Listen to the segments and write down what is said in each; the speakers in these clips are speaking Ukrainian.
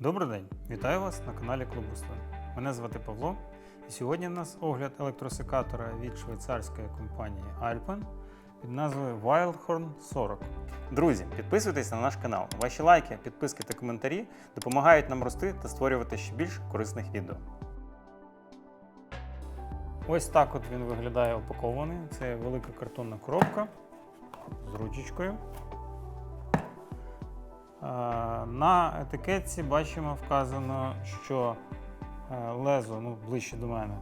Добрий день! Вітаю вас на каналі Клуб Руслан. Мене звати Павло, і сьогодні в нас огляд електросекатора від швейцарської компанії Alpen під назвою Wildhorn 40. Друзі, підписуйтесь на наш канал. Ваші лайки, підписки та коментарі допомагають нам рости та створювати ще більш корисних відео. Ось так от він виглядає упакований. Це велика картонна коробка з ручечкою. На етикетці бачимо вказано, що е, лезо, ну ближче до мене,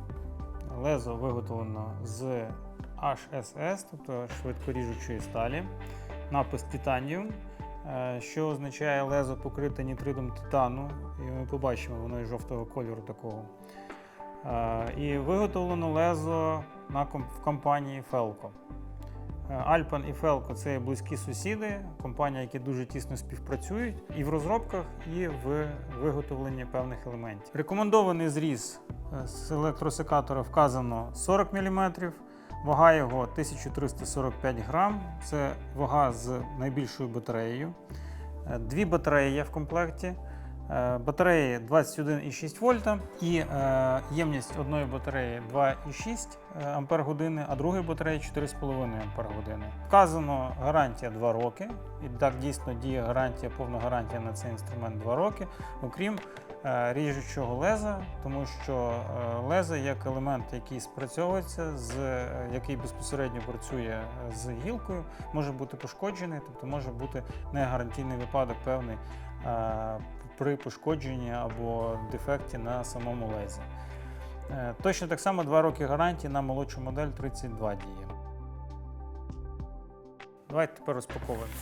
лезо виготовлено з HSS, тобто швидкоріжучої сталі, напис Titanium, е, що означає лезо покрите нітридом титану, і ми побачимо воно і жовтого кольору такого. Е, І виготовлено лезо в компанії Felco. Альпан і Фелко це близькі сусіди, компанії, які дуже тісно співпрацюють і в розробках, і в виготовленні певних елементів. Рекомендований зріз е, з електросекатора вказано 40 мм, вага його 1345 грам. Це вага з найбільшою батареєю. Е, Дві батареї є в комплекті. Е, Батареї 21,6 вольта і е, ємність одної батареї 2,6 ампер години, а другої батареї 4,5 ампер години. Вказано гарантія 2 роки, і так дійсно діє гарантія, повна гарантія на цей інструмент 2 роки, окрім е, ріжучого леза, тому що е, лезо як елемент, який спрацьовується, з, е, який безпосередньо працює з гілкою, може бути пошкоджений, тобто може бути негарантійний випадок певний е, при пошкодженні або дефекті на самому лезі. Е, Точно так само 2 роки гарантії на молодшу модель 32 діє. Давайте тепер розпаковуємо.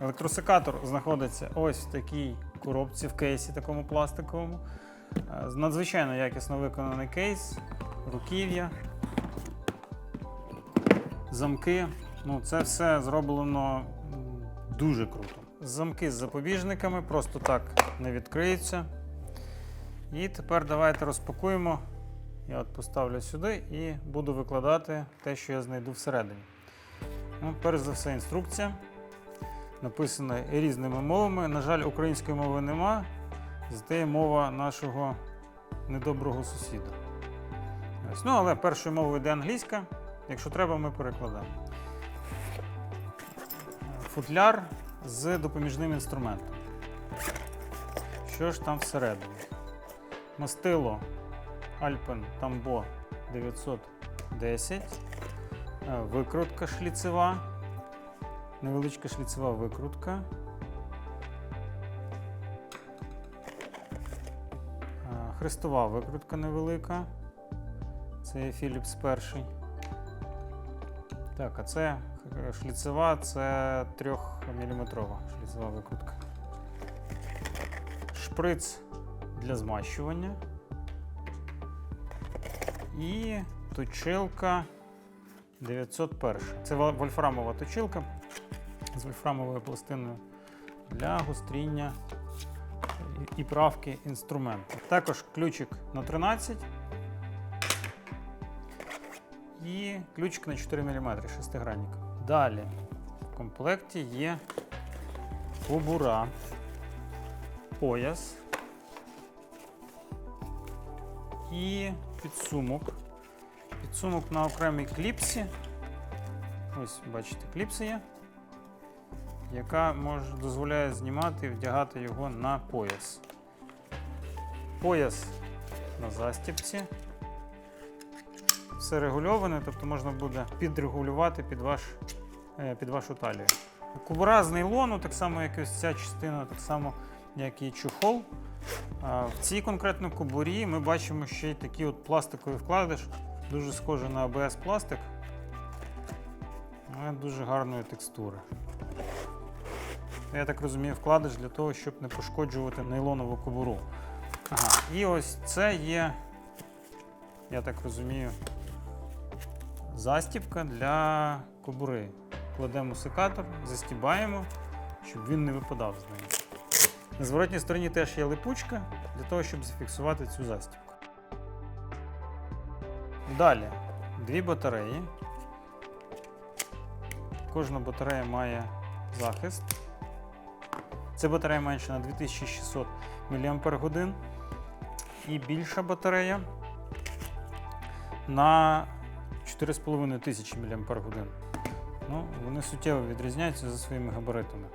Електросекатор знаходиться ось в такій коробці в кейсі, такому пластиковому. Е, Надзвичайно якісно виконаний кейс, руків'я, замки. Ну, це все зроблено дуже круто. Замки з запобіжниками просто так не відкриються. І тепер давайте розпакуємо. Я от поставлю сюди і буду викладати те, що я знайду всередині. Ну, перш за все, інструкція. Написана різними мовами. На жаль, української мови нема, зате є мова нашого недоброго сусіда. Ну, але першою мовою йде англійська. Якщо треба, ми перекладаємо. Футляр з допоміжним інструментом. Що ж там всередині? Мастило Alpen Tambo 910, е, викрутка шліцева, невеличка шліцева викрутка. Хрестова викрутка невелика. Це є Philips перший. Так, а це е, шліцева, це 3-мм шліцева викрутка. Шприц для змащування. І точилка 901. Це вольфрамова точилка з вольфрамовою пластиною для гостріння і- правки інструменту. Також ключик на 13 і ключик на 4 мм шестигранник. Далі в комплекті є кобура, пояс і підсумок. Підсумок на окремій кліпсі. Ось, бачите, кліпса є, яка може, дозволяє знімати і вдягати його на пояс. Пояс на застіпці. Все регульоване, тобто можна буде підрегулювати під, ваш, е, під вашу талію. Кубура з нейлону, так само, як і ось ця частина, так само, як і чохол. В цій конкретно кобурі ми бачимо ще й такі от пластикові вкладиш, дуже схожий на АБС пластик, дуже гарної текстури. Я так розумію, вкладиш для того, щоб не пошкоджувати нейлонову кобуру. Ага, і ось це є, я так розумію, застібка для кобури. Кладемо секатор, застібаємо, щоб він не випадав з неї. На зворотній стороні теж є липучка для того, щоб зафіксувати цю застібку. Далі дві батареї. Кожна батарея має захист. Це батарея менше на 2600 мАч і більша батарея на 4500 мАч. Ну, вони суттєво відрізняються за своїми габаритами.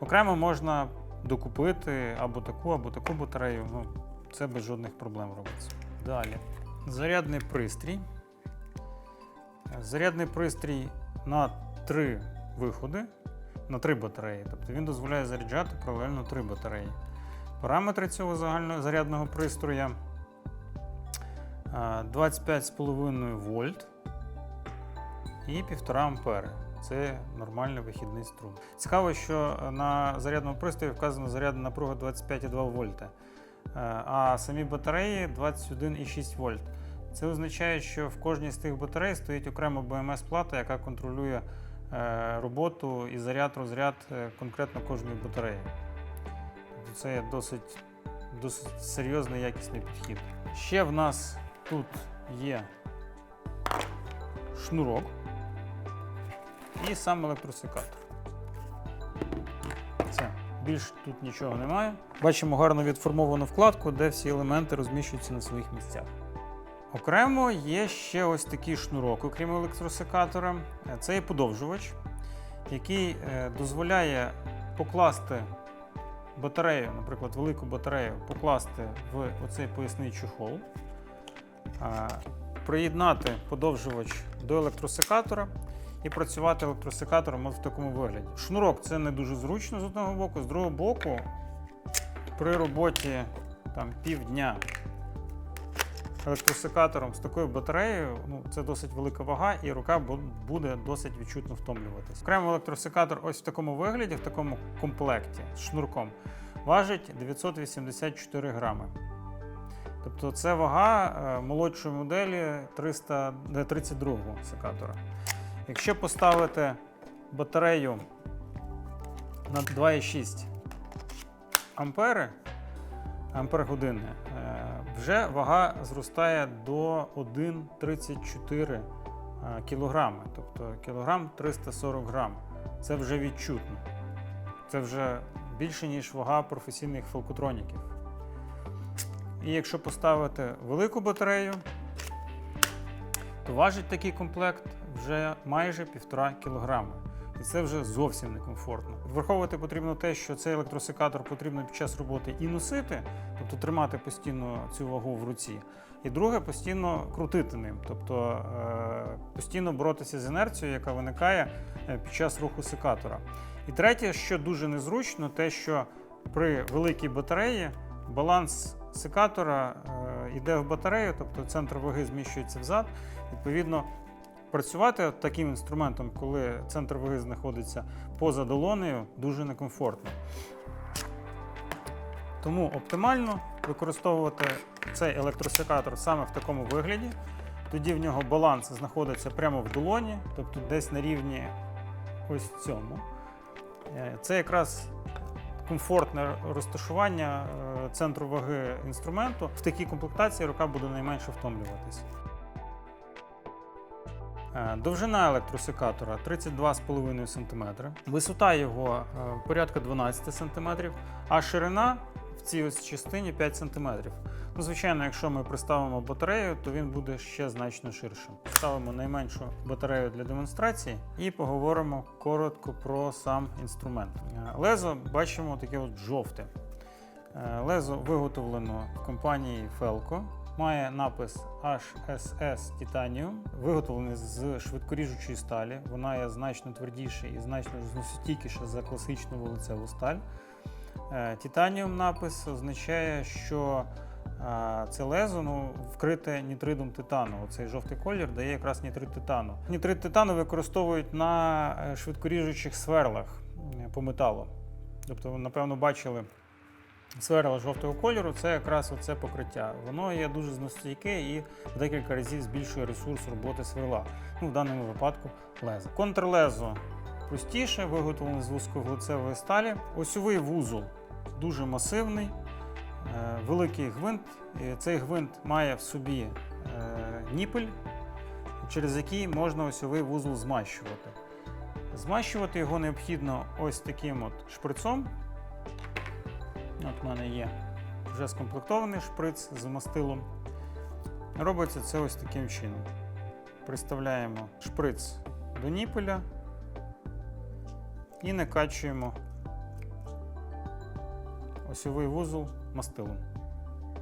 Окремо можна докупити або таку, або таку батарею. Ну, це без жодних проблем робиться. Далі. Зарядний пристрій. Зарядний пристрій на три виходи, на три батареї. Тобто він дозволяє заряджати паралельно три батареї. Параметри цього загального зарядного пристрою е, 25,5 вольт і 1,5 ампери. Це нормальний вихідний струм. Цікаво, що на зарядному пристрої вказана зарядна напруга 25,2 вольта, е, а самі батареї 21,6 вольт. Це означає, що в кожній з тих батарей стоїть окрема БМС-плата, яка контролює роботу і заряд, розряд е, конкретно кожної батареї. Тобто це є досить, досить серйозний якісний підхід. Ще в нас тут є шнурок і сам електросекатор. Це. Більш тут нічого немає. Бачимо гарно відформовану вкладку, де всі елементи розміщуються на своїх місцях. Окремо є ще ось такий шнурок, окрім електросекатора. Е, Це є подовжувач, який е, дозволяє покласти батарею, наприклад, велику батарею, покласти в оцей поясний чохол, е, приєднати подовжувач до електросекатора і працювати електросекатором в такому вигляді. Шнурок це не дуже зручно з одного боку, з другого боку, при роботі там, півдня електросекатором з такою батареєю, ну, це досить велика вага, і рука буде досить відчутно втомлюватися. Окремо електросекатор ось в такому вигляді, в такому комплекті з шнурком, важить 984 грами. Тобто це вага е, молодшої моделі 332 секатора. Якщо поставити батарею на 2,6 ампери, ампер години, е, вже вага зростає до 1,34 е, кілограми, тобто кілограм 340 грам. Це вже відчутно. Це вже більше, ніж вага професійних фалкотроніків. І якщо поставити велику батарею, то важить такий комплект вже майже 1,5 кілограми. І це вже зовсім некомфортно. Враховувати потрібно те, що цей електросекатор потрібно під час роботи і носити, тобто тримати постійно цю вагу в руці. І друге, постійно крутити ним, тобто е, постійно боротися з інерцією, яка виникає е, під час руху секатора. І третє, що дуже незручно, те, що при великій батареї баланс секатора е, йде в батарею, тобто центр ваги зміщується взад. Відповідно, працювати таким інструментом, коли центр ваги знаходиться поза долонею, дуже некомфортно. Тому оптимально використовувати цей електросекатор саме в такому вигляді. Тоді в нього баланс знаходиться прямо в долоні, тобто десь на рівні ось цьому. Е, Це якраз комфортне розташування е, центру ваги інструменту. В такій комплектації рука буде найменше втомлюватися. Е, Довжина електросекатора 32,5 см, висота його е, порядка 12 см, а ширина в цій ось частині 5 см. Ну, звичайно, якщо ми приставимо батарею, то він буде ще значно ширшим. Ставимо найменшу батарею для демонстрації і поговоримо коротко про сам інструмент. Е, Лезо бачимо таке от жовте. Лезо виготовлено в компанії Felco. Має напис HSS Titanium, виготовлений з швидкоріжучої сталі. Вона є значно твердіша і значно зносостійкіша за класичну вулицеву сталь. Е, Titanium напис означає, що е, це лезо ну, вкрите нітридом титану. Оцей жовтий колір дає якраз нітрид титану. Нітрид титану використовують на е, швидкоріжучих сверлах е, по металу. Тобто, напевно, бачили сверла жовтого кольору це якраз оце покриття. Воно є дуже зносостійке і в декілька разів збільшує ресурс роботи сверла. Ну, в даному випадку лезо. Контрлезо простіше, виготовлене з вузьковуглецевої сталі. Осьовий вузол дуже масивний, е, великий гвинт. Цей гвинт має в собі е, ніпель, через який можна осьовий вузол змащувати. Змащувати його необхідно ось таким от шприцом. От в мене є вже скомплектований шприц з мастилом. Робиться це ось таким чином. Приставляємо шприц до ніпеля і накачуємо осьовий вузол мастилом.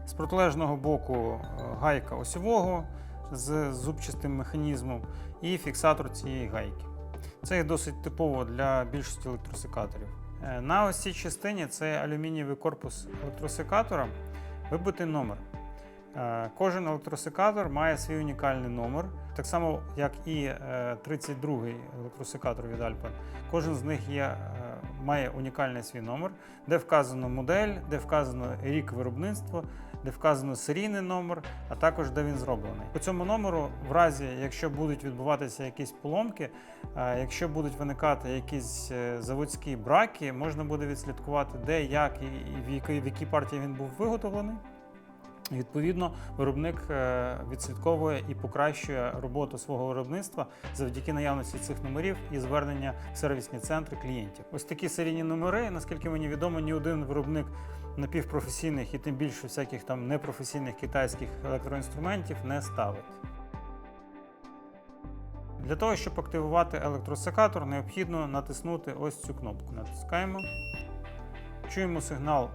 З протилежного боку е, гайка осьового з зубчастим механізмом і фіксатор цієї гайки. Це є досить типово для більшості електросекаторів. Е, На ось цій частині це алюмінієвий корпус електросекатора, вибитий номер. Е, Кожен електросекатор має свій унікальний номер, так само як і е, 32-й електросекатор від Alpen. Кожен з них є, е, має унікальний свій номер, де вказано модель, де вказано рік виробництва, де вказано серійний номер, а також де він зроблений. По цьому номеру, в разі, якщо будуть відбуватися якісь поломки, е, якщо будуть виникати якісь е, заводські браки, можна буде відслідкувати, де, як і і в якій, в якій партії він був виготовлений. Відповідно, виробник е, відслідковує і покращує роботу свого виробництва завдяки наявності цих номерів і звернення в сервісні центри клієнтів. Ось такі серійні номери, наскільки мені відомо, ні один виробник напівпрофесійних і тим більше всяких там непрофесійних китайських електроінструментів не ставить. Для того, щоб активувати електросекатор, необхідно натиснути ось цю кнопку. Натискаємо, чуємо сигнал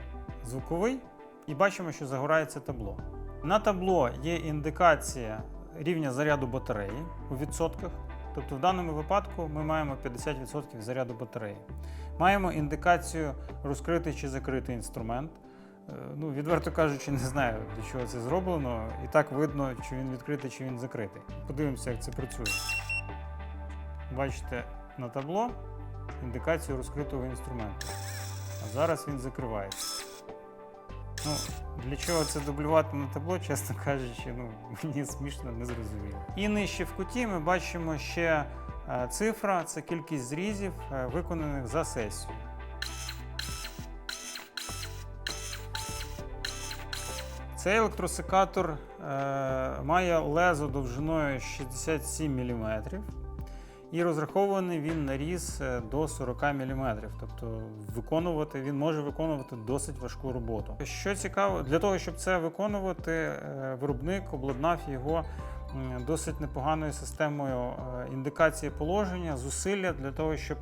звуковий і бачимо, що загорається табло. На табло є індикація рівня заряду батареї у відсотках. Тобто в даному випадку ми маємо 50% заряду батареї. Маємо індикацію розкритий чи закритий інструмент. Е, Ну, відверто кажучи, не знаю, для чого це зроблено. І так видно, чи він відкритий, чи він закритий. Подивимося, як це працює. Бачите на табло індикацію розкритого інструменту. А зараз він закривається. Ну, для чого це дублювати на табло, чесно кажучи, ну, мені смішно не зрозуміло. І нижче в куті ми бачимо ще е, цифра, це кількість зрізів, е, виконаних за сесію. Цей електросекатор е, має лезо довжиною 67 мм. І розрахований він на різ е, до 40 мм. Тобто виконувати він може виконувати досить важку роботу. Що цікаво, для того, щоб це виконувати, е, виробник обладнав його досить непоганою системою е, індикації положення, зусилля для того, щоб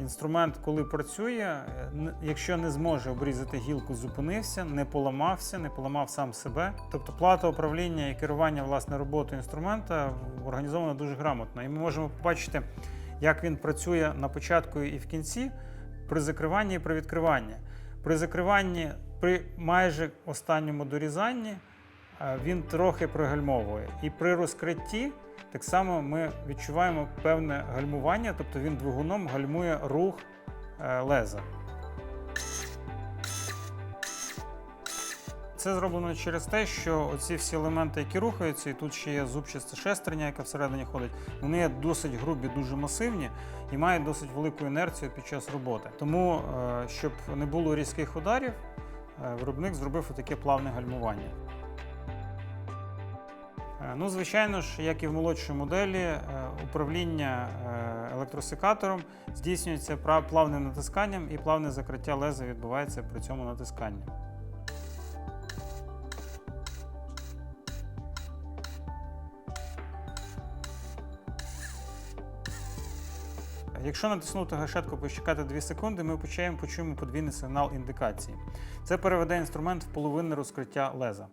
інструмент, коли працює, якщо не зможе обрізати гілку, зупинився, не поламався, не поламав сам себе. Тобто плата управління і керування власне роботою інструмента організована дуже грамотно. І ми можемо побачити, як він працює на початку і в кінці при закриванні і при відкриванні. При закриванні, при майже останньому дорізанні е, він трохи пригальмовує. І при розкритті так само ми відчуваємо певне гальмування, тобто він двигуном гальмує рух е, леза. Це зроблено через те, що оці всі елементи, які рухаються, і тут ще є зубчаста шестерня, яка всередині ходить, вони є досить грубі, дуже масивні і мають досить велику інерцію під час роботи. Тому, е, щоб не було різких ударів, е, виробник зробив таке плавне гальмування. Е, Ну, звичайно ж, як і в молодшій моделі, е, управління е, електросекатором здійснюється плавним натисканням і плавне закриття леза відбувається при цьому натисканні. Якщо натиснути гашетку, почекати 2 секунди, ми почуємо, почуємо подвійний сигнал індикації. Це переведе інструмент в половинне розкриття леза.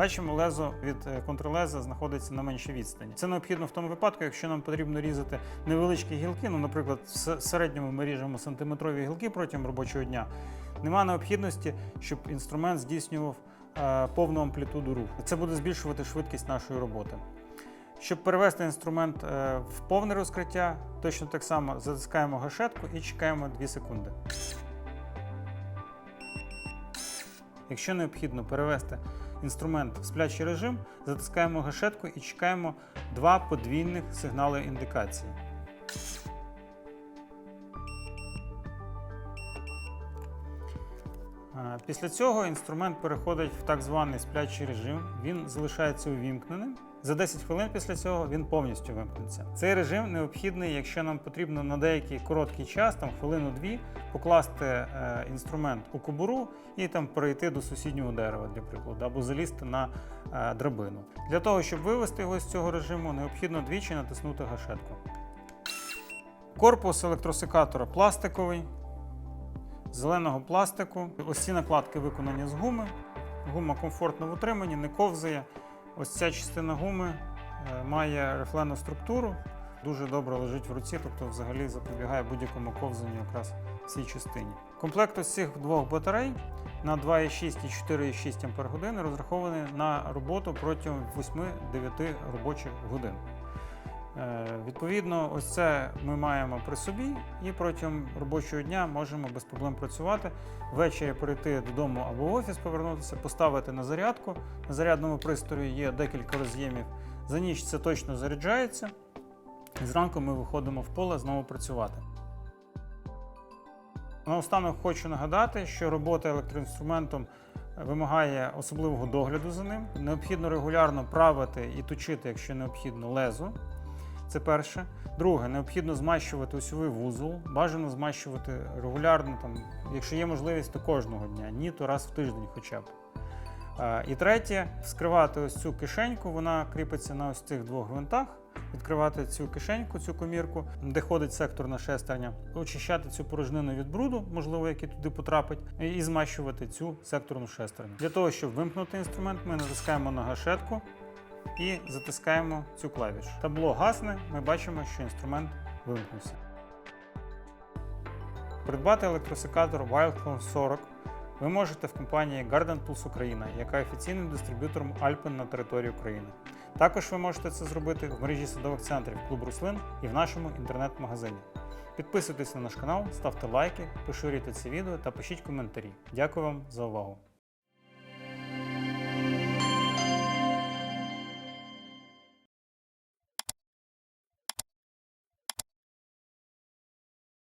Бачимо, лезо від е, контрлеза знаходиться на меншій відстані. Це необхідно в тому випадку, якщо нам потрібно різати невеличкі гілки. Ну, наприклад, в середньому ми ріжемо сантиметрові гілки протягом робочого дня. Нема необхідності, щоб інструмент здійснював е, повну амплітуду руху. Це буде збільшувати швидкість нашої роботи. Щоб перевести інструмент е, в повне розкриття, точно так само затискаємо гашетку і чекаємо 2 секунди. Якщо необхідно перевести інструмент в сплячий режим, затискаємо гашетку і чекаємо два подвійних сигнали індикації. Після цього інструмент переходить в так званий сплячий режим. Він залишається увімкненим. За 10 хвилин після цього він повністю вимкнеться. Цей режим необхідний, якщо нам потрібно на деякий короткий час, там хвилину-дві, покласти е, інструмент у кобуру і там перейти до сусіднього дерева, для прикладу, або залізти на е, драбину. Для того, щоб вивести його з цього режиму, необхідно двічі натиснути гашетку. Корпус електросекатора пластиковий, зеленого пластику. Ось ці накладки виконані з гуми. Гума комфортно в утриманні, не ковзає. Ось ця частина гуми е, має рифлену структуру, дуже добре лежить в руці, тобто взагалі запобігає будь-якому ковзанню якраз в цій частині. Комплект ось цих двох батарей на 2,6 і 4,6 Ах розрахований на роботу протягом 8-9 робочих годин. Е, Відповідно, ось це ми маємо при собі і протягом робочого дня можемо без проблем працювати. Ввечері прийти додому або в офіс, повернутися, поставити на зарядку. На зарядному пристрої є декілька роз'ємів. За ніч це точно заряджається. І зранку ми виходимо в поле знову працювати. Наостанок хочу нагадати, що робота електроінструментом вимагає особливого догляду за ним. Необхідно регулярно правити і точити, якщо необхідно, лезо. Це перше. Друге, необхідно змащувати осьовий вузол. Бажано змащувати регулярно, там, якщо є можливість, то кожного дня, ні, то раз в тиждень хоча б. І третє, вскривати ось цю кишеньку, вона кріпиться на ось цих двох гвинтах. Відкривати цю кишеньку, цю комірку, де ходить секторне шестерня, очищати цю порожнину від бруду, можливо, який туди потрапить, і змащувати цю секторну шестерню. Для того, щоб вимкнути інструмент, ми натискаємо на гашетку і затискаємо цю клавішу. Табло гасне, ми бачимо, що інструмент вимкнувся. Придбати електросекатор Wildcon 40 ви можете в компанії Garden Tools Україна, яка офіційним дистриб'ютором Alpen на території України. Також ви можете це зробити в мережі садових центрів Клуб Руслин і в нашому інтернет-магазині. Підписуйтесь на наш канал, ставте лайки, поширюйте це відео та пишіть коментарі. Дякую вам за увагу!